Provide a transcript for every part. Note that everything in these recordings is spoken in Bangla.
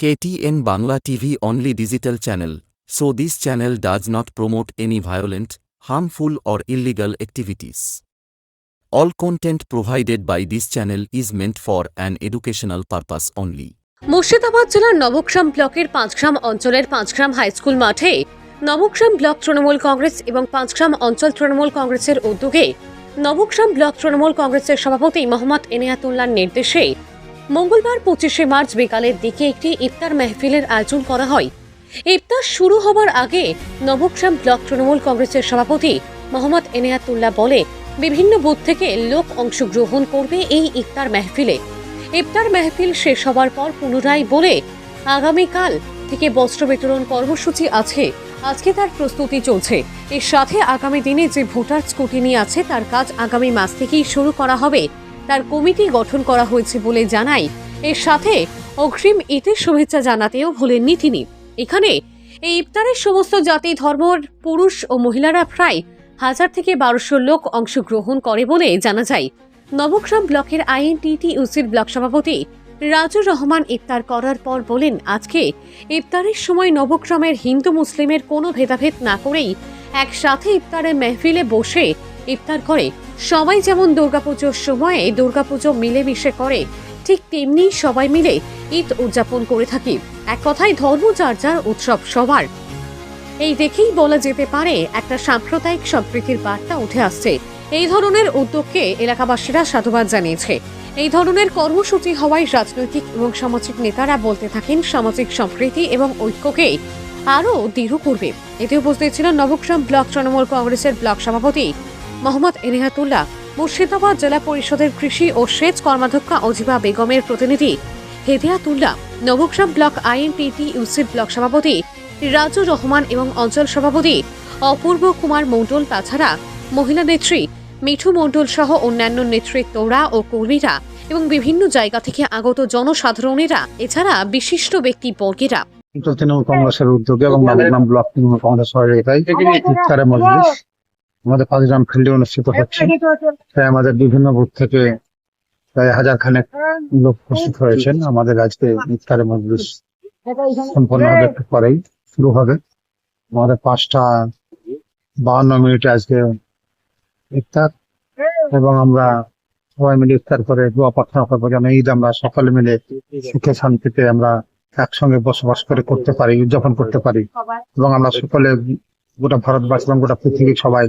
KTN Bangla TV only digital channel, so this channel does not promote any violent, harmful or illegal activities. All content provided by this channel is meant for an educational purpose only. Murshidabad জেলার নবগ্রাম ব্লকের পাঁচগ্রাম অঞ্চলের পাঁচগ্রাম হাই স্কুল মাঠে নবগ্রাম ব্লক তৃণমূল কংগ্রেস এবং পাঁচগ্রাম অঞ্চল তৃণমূল কংগ্রেসের উদ্যোগে নবগ্রাম ব্লক তৃণমূল কংগ্রেসের সভাপতি মোহাম্মদ এনিয়াতুল্লাহর নির্দেশে মঙ্গলবার পঁচিশে মার্চ বিকালের দিকে একটি ইফতার মেহফিলের আয়োজন করা হয়। ইফতার শুরু হবার আগে নবগ্রাম ব্লক তৃণমূল কংগ্রেসের সভাপতি মোহাম্মদ এনিয়াতুল্লাহ বলে, বিভিন্ন বুথ থেকে লোক অংশগ্রহণ করবে এই ইফতার মেহফিলে। ইফতার মেহফিল শেষ হবার পর পুনরায় বলে, আগামীকাল থেকে বস্ত্র বিতরণ কর্মসূচি আছে, আজকে তার প্রস্তুতি চলছে। এর সাথে আগামী দিনে যে ভোটার স্কুটিনি আছে, তার কাজ আগামী মাস থেকেই শুরু করা হবে। তার কমিটি গঠন করা হয়েছে বলে জানাই। এর সাথে অগ্রিম ঈদের শুভেচ্ছা জানাতেও ভুলেননি তিনি এখানে এই ইফতারের সমস্ত জাতি ধর্মর পুরুষ ও মহিলারা প্রায় হাজার থেকে বারোশো লোক অংশগ্রহণ করে বলে জানা যায়। নবগ্রাম ব্লকের আইএনটিটিইউসির ব্লক সভাপতি রাজু রহমান ইফতার করার পর বলেন, আজকে ইফতারের সময় নবগ্রামের হিন্দু মুসলিমের কোনো ভেদাভেদ না করেই একসাথে ইফতারের মেহফিলে বসে ইফতার করে সবাই যেমন দুর্গাপুজোর সময়ে দুর্গাপুজো মিলেমিশে করে, ঠিক তেমনি সবাই মিলে ঈদ উদযাপন করে থাকি। এক কথায় ধর্ম যার যার উৎসব সবার। এই দেখেই বলা যেতে পারে, একটা সাম্প্রদায়িক সম্প্রীতির বার্তা উঠে আসছে। এই ধরনের উদ্যোগকে এলাকাবাসীরা সাধুবাদ জানিয়েছে। এই ধরনের কর্মসূচি হওয়ায় রাজনৈতিক এবং সামাজিক নেতারা বলতে থাকেন, সামাজিক সম্প্রীতি এবং ঐক্যকে আরও দৃঢ় করবে। এতে উপস্থিত ছিলেন নবগ্রাম ব্লক তৃণমূল কংগ্রেসের ব্লক সভাপতি মোহাম্মদ এনিহাতুল্লাহ মুর্শিদাবাদ জেলা পরিষদের কৃষি ও সেচ কর্মাধ্যক্ষা অজিবা বেগমের প্রতিনিধি। হেদিয়াতুল্লাহ নবগ্রাম ব্লক আইএনপিটি ইউসির ব্লক সভাপতি রাজু রহমান এবং অঞ্চল সভাপতি অপূর্ব কুমার মণ্ডল তাছাড়া মহিলা নেত্রী মিঠু মণ্ডল সহ অন্যান্য নেতৃত্বরা ও কর্মীরা এবং বিভিন্ন জায়গা থেকে আগত জনসাধারণেরা এছাড়া বিশিষ্ট ব্যক্তিবর্গেরা। উত্তর তৃণমূল কংগ্রেসের উদ্যোগে এবং নবগ্রাম ব্লক তৃণমূল কংগ্রেস সহযোগিতায় ইফতারের মজলিস। আমাদের পাঁচগ্রাম ফিল্ডে অনুষ্ঠিত হচ্ছে। তাই আমাদের বিভিন্ন বুথ থেকে প্রায় হাজার খানেক লোক উপস্থিত হয়েছেন। আমাদের আজকে ইফতারের মজলিস সম্পন্ন হবে একটু পরেই শুরু হবে। আমাদের পাঁচটা বাহান্ন মিনিটে আজকে ইফতার এবং আমরা সবাই মিলে ইফতার করে দোয়া প্রার্থনা করব যেন ঈদ আমরা সকলে মিলে সুখে শান্তিতে আমরা একসঙ্গে বসবাস করে করতে পারি উদযাপন করতে পারি। এবং আমরা সকলে গোটা ভারতবাসী এবং গোটা পৃথিবীর সবাই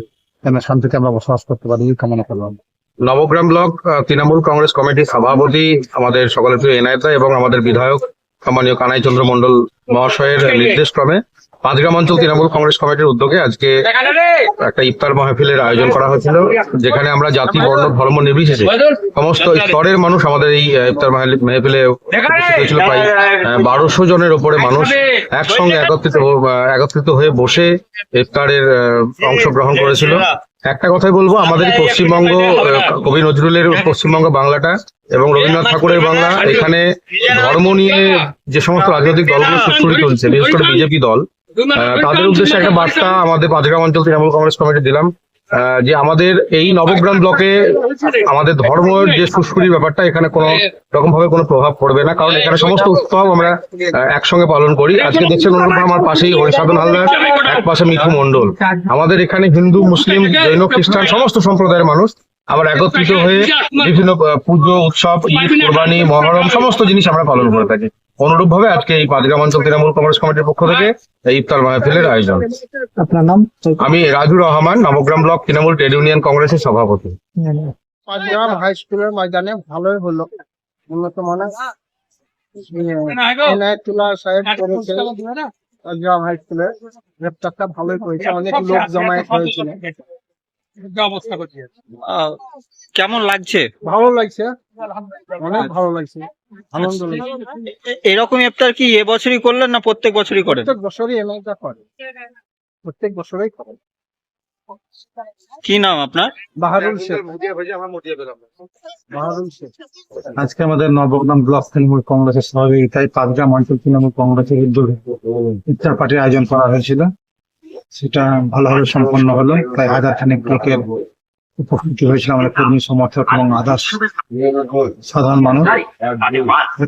যেন শান্তিতে আমরা বসবাস করতে পারি কামনা করলাম। Nabagram block Trinamool Congress committee সভাপতি আমাদের সকলের প্রিয় এনায়তা এবং আমাদের বিধায়ক সম্মানীয় কানাই চন্দ্র মন্ডল মহাশয়ের নির্দেশ ক্রমে পাঁচগ্রাম অঞ্চল তৃণমূল কংগ্রেস কমিটির উদ্যোগে আজকে একটা ইফতার মাহফিলের আয়োজন করা হয়েছিল যেখানে আমরা জাতি বর্ণ ধর্ম নির্বিশেষে সমস্ত স্তরের মানুষ আমাদের এই ইফতার মাহফিলে- হয়েছিল। প্রায় বারোশো জনের ওপরে মানুষ একসঙ্গে একত্রিত একত্রিত হয়ে বসে ইফতারের অংশগ্রহণ করেছিল। একটা কথাই বলব আমাদের পশ্চিমবঙ্গ কবি নজরুলের পশ্চিমবঙ্গ বাংলাটা এবং রবীন্দ্রনাথ ঠাকুরের বাংলা এখানে ধর্ম নিয়ে যে সমস্ত রাজনৈতিক দলগুলো সুস্থরি চলছে বিশেষ করে বিজেপি দল। তাদের উদ্দেশ্যে একটা বার্তা আমাদের পাঁচগ্রাম অঞ্চল তৃণমূল কংগ্রেস কমিটি দিলাম যে আমাদের এই নবগ্রাম ব্লকে আমাদের ধর্মের যে সুস্করির ব্যাপারটা এখানে কোনো রকম ভাবে কোনো প্রভাব পড়বে না কারণ এখানে সমস্ত উৎসব আমরা একসঙ্গে পালন করি। আজকে দেখছেন অনুরূপ আমার পাশেই হরিসাধন হালদার এক পাশে মিঠু মন্ডল আমাদের এখানে হিন্দু মুসলিম জৈন খ্রিস্টান সমস্ত সম্প্রদায়ের মানুষ আমরা একত্রিত হয়ে বিভিন্ন পুজো উৎসব ঈদ কোরবানি মহরম সমস্ত জিনিস আমরা পালন করে থাকি। অনুরূপ ভাবে আজকে এই পাঁচগ্রাম অঞ্চল তৃণমূল কংগ্রেস কমিটির পক্ষ থেকে এই ইফতার মাহফিলের আয়োজন। আপনার নাম? আমি Raju Rahman Nabagram block Trinamool trade union কংগ্রেসের সভাপতি। পাঁচগ্রাম হাই স্কুলের ময়দানে ভালোই হলো। উন্নত মানের। এনায়তুল্লাহ সাহেব করেছে। পাঁচগ্রাম হাই স্কুলে গ্রেপ্তারটা ভালোই করেছে। অনেক লোক জমায়েত হয়েছিল। কেমন লাগছে? ভালো লাগছে। অনেক ভালো লাগছে। আনন্দ এরকম ইফতার কি এবছরই করলেন না প্রত্যেক বছরই করেন? প্রত্যেক বছরই এমনটা করে। প্রত্যেক বছরই করে। কি নাম আপনার? বাহারুল শেখ। বাহারুল শেখ। আজকে আমাদের নবগ্রাম ব্লক তৃণমূল কংগ্রেসের সহযোগিতায় পাঁচগ্রাম অঞ্চল তৃণমূল কংগ্রেসের উদ্যোগে ইফতার পার্টির আয়োজন করা হয়েছিল। সেটা ভালোভাবে সম্পন্ন হলো। প্রায় হাজার খানেক লোকের উপস্থিতি হয়েছিল আমাদের কর্মী সমর্থক এবং আদার্স সাধারণ মানুষ।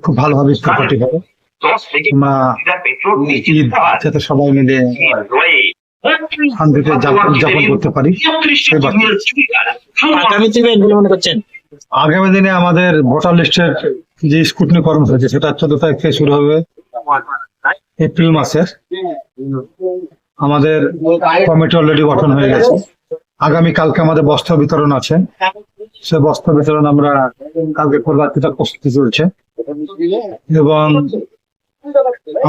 খুব ভালোভাবে হবে আমরা ঈদ যাতে সবাই মিলে শান্তিতে যাপন উদযাপন করতে পারি। আগামী দিনে আমাদের ভোটার লিস্টের যে স্কুটনি কর্মসূচি সেটা চোদ্দ তারিখ থেকে শুরু হবে। এপ্রিল মাসের। আমাদের কমিটি অলরেডি গঠন হয়ে গেছে। আগামী কালকে আমাদের বস্ত্র বিতরণ আছে। সে বস্ত্র বিতরণ আমরা কালকে করবার প্রস্তুতি চলছে। এবং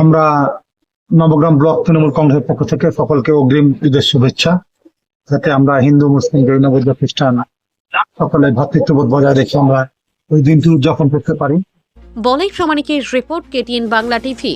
আমরা নবগ্রাম ব্লক তৃণমূল কংগ্রেসের পক্ষ থেকে সকলকে অগ্রিম ঈদের শুভেচ্ছা। যাতে আমরা হিন্দু, মুসলিম, জৈন, বৌদ্ধ, খ্রিস্টান সকলে ভ্রাতৃত্ববোধ বজায় রেখে আমরা ওই দিনটি উদযাপন করতে পারি। বলাই প্রামাণিকের রিপোর্ট কেটিএন বাংলা টিভি।